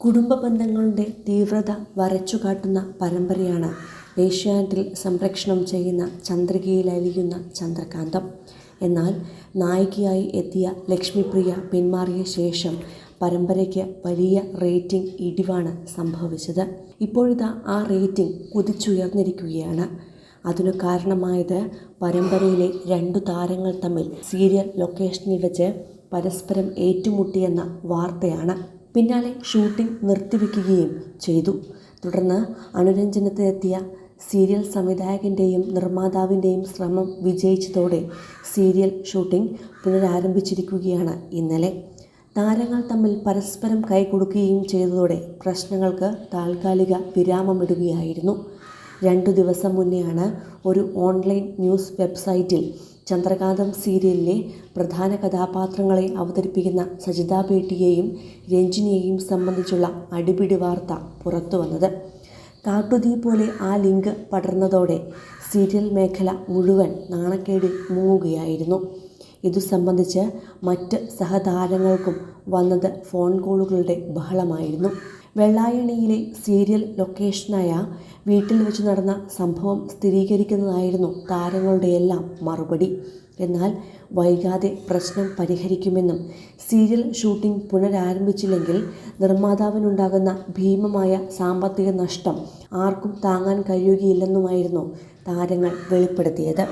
കുടുംബ ബന്ധങ്ങളുടെ തീവ്രത വരച്ചു കാട്ടുന്ന പരമ്പരയാണ് ഏഷ്യാനെറ്റിൽ സംപ്രേക്ഷണം ചെയ്യുന്ന ചന്ദ്രികയിൽ അലിയുന്ന ചന്ദ്രകാന്തം. എന്നാൽ നായികയായി എത്തിയ ലക്ഷ്മിപ്രിയ പിന്മാറിയ ശേഷം പരമ്പരയ്ക്ക് വലിയ റേറ്റിംഗ് ഇടിവാണ് സംഭവിച്ചത്. ഇപ്പോഴിതാ ആ റേറ്റിംഗ് കുതിച്ചുയർന്നിരിക്കുകയാണ്. അതിനു കാരണമായത് പരമ്പരയിലെ രണ്ടു താരങ്ങൾ തമ്മിൽ സീരിയൽ ലൊക്കേഷനിൽ വെച്ച് പരസ്പരം ഏറ്റുമുട്ടിയെന്ന വാർത്തയാണ്. പിന്നാലെ ഷൂട്ടിംഗ് നിർത്തിവെക്കുകയും ചെയ്തു. തുടർന്ന് അനുരഞ്ജനത്തിനെത്തിയ സീരിയൽ സംവിധായകന്റെയും നിർമ്മാതാവിന്റെയും ശ്രമം വിജയിച്ചതോടെ സീരിയൽ ഷൂട്ടിംഗ് പുനരാരംഭിച്ചിരിക്കുകയാണ് ഇന്നലെ. താരങ്ങൾ തമ്മിൽ പരസ്പരം കൈകൊടുക്കുകയും ചെയ്തതോടെ പ്രശ്നങ്ങൾക്ക് താൽക്കാലിക വിരാമമിടുകയായിരുന്നു. രണ്ടു ദിവസം മുന്നെയാണ് ഒരു ഓൺലൈൻ ന്യൂസ് വെബ്സൈറ്റിൽ ചന്ദ്രകാന്തം സീരിയലിലെ പ്രധാന കഥാപാത്രങ്ങളെ അവതരിപ്പിക്കുന്ന സജിത ബേട്ടിയെയും രഞ്ജിനിയെയും സംബന്ധിച്ചുള്ള അടിപിടി വാർത്ത പുറത്തുവന്നത്. കാട്ടുതീ പോലെ ആ ലിങ്ക് പടർന്നതോടെ സീരിയൽ മേഖല മുഴുവൻ നാണക്കേടിൽ മുങ്ങുകയായിരുന്നു. ഇതു സംബന്ധിച്ച് മറ്റ് സഹതാരങ്ങൾക്കും വന്നത് ഫോൺ കോളുകളുടെ ബഹളമായിരുന്നു. വെള്ളായണിയിലെ സീരിയൽ ലൊക്കേഷനായ വീട്ടിൽ വെച്ച് നടന്ന സംഭവം സ്ഥിരീകരിക്കുന്നതായിരുന്നു താരങ്ങളുടെയെല്ലാം മറുപടി. എന്നാൽ വൈകാതെ പ്രശ്നം പരിഹരിക്കുമെന്നും സീരിയൽ ഷൂട്ടിംഗ് പുനരാരംഭിച്ചില്ലെങ്കിൽ നിർമ്മാതാവിനുണ്ടാകുന്ന ഭീമമായ സാമ്പത്തിക നഷ്ടം ആർക്കും താങ്ങാൻ കഴിയുകയില്ലെന്നുമായിരുന്നു താരങ്ങൾ വെളിപ്പെടുത്തിയത്.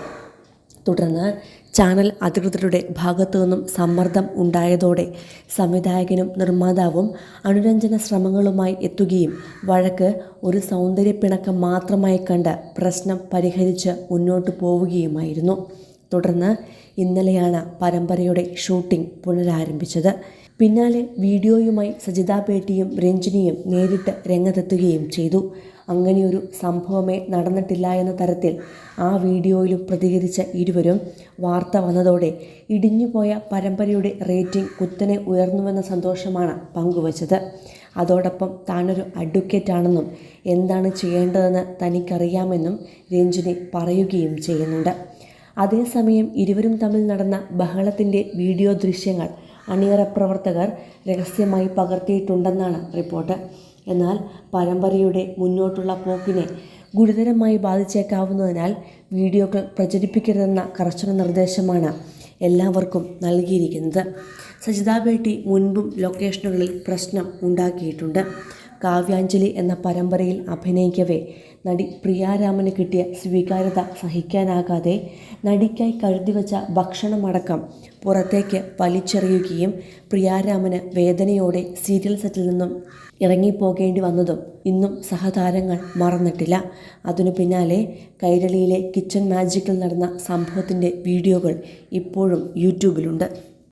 തുടർന്ന് ചാനൽ അധികൃതരുടെ ഭാഗത്തു നിന്നും സമ്മർദ്ദം ഉണ്ടായതോടെ സംവിധായകനും നിർമ്മാതാവും അനുരഞ്ജന ശ്രമങ്ങളുമായി എത്തുകയും വഴക്ക് ഒരു സൗന്ദര്യപ്പിണക്കം മാത്രമായി കണ്ട് പ്രശ്നം പരിഹരിച്ച് മുന്നോട്ടു പോവുകയുമായിരുന്നു. തുടർന്ന് ഇന്നലെയാണ് പരമ്പരയുടെ ഷൂട്ടിംഗ് പുനരാരംഭിച്ചത്. പിന്നാലെ വീഡിയോയുമായി സജിത ബേട്ടിയും രഞ്ജിനിയും നേരിട്ട് രംഗത്തെത്തുകയും ചെയ്തു. അങ്ങനെയൊരു സംഭവമേ നടന്നിട്ടില്ല എന്ന തരത്തിൽ ആ വീഡിയോയിലും പ്രതികരിച്ച ഇരുവരും വാർത്ത വന്നതോടെ ഇടിഞ്ഞുപോയ പരമ്പരയുടെ റേറ്റിംഗ് കുത്തനെ ഉയർന്നുവെന്ന സന്തോഷമാണ് പങ്കുവച്ചത്. അതോടൊപ്പം താനൊരു അഡ്വക്കേറ്റാണെന്നും എന്താണ് ചെയ്യേണ്ടതെന്ന് തനിക്കറിയാമെന്നും രഞ്ജിനി പറയുകയും ചെയ്യുന്നുണ്ട്. അതേസമയം ഇരുവരും തമ്മിൽ നടന്ന ബഹളത്തിന്റെ വീഡിയോ ദൃശ്യങ്ങൾ അണിയറ പ്രവർത്തകർ രഹസ്യമായി പകർത്തിയിട്ടുണ്ടെന്നാണ് റിപ്പോർട്ട്. എന്നാൽ പരമ്പരയുടെ മുന്നോട്ടുള്ള പോക്കിനെ ഗുരുതരമായി ബാധിച്ചേക്കാവുന്നതിനാൽ വീഡിയോകൾ പ്രചരിപ്പിക്കരുതെന്ന കർശന നിർദ്ദേശമാണ് എല്ലാവർക്കും നൽകിയിരിക്കുന്നത്. സജിതാ ബേട്ടി മുൻപും ലൊക്കേഷനുകളിൽ പ്രശ്നം ഉണ്ടാക്കിയിട്ടുണ്ട്. കാവ്യാഞ്ജലി എന്ന പരമ്പരയിൽ അഭിനയിക്കവേ നടി പ്രിയാരാമന് കിട്ടിയ സ്വീകാര്യത സഹിക്കാനാകാതെ നടിക്കായി കരുതിവച്ച ഭക്ഷണമടക്കം പുറത്തേക്ക് വലിച്ചെറിയുകയും പ്രിയാരാമന് വേദനയോടെ സീരിയൽ സെറ്റിൽ നിന്നും ഇറങ്ങിപ്പോകേണ്ടി വന്നതും ഇന്നും സഹതാരങ്ങൾ മറന്നിട്ടില്ല. അതിനു പിന്നാലെ കൈരളിയിലെ കിച്ചൺ മാജിക്കിൽ നടന്ന സംഭവത്തിന്റെ വീഡിയോകൾ ഇപ്പോഴും യൂട്യൂബിലുണ്ട്.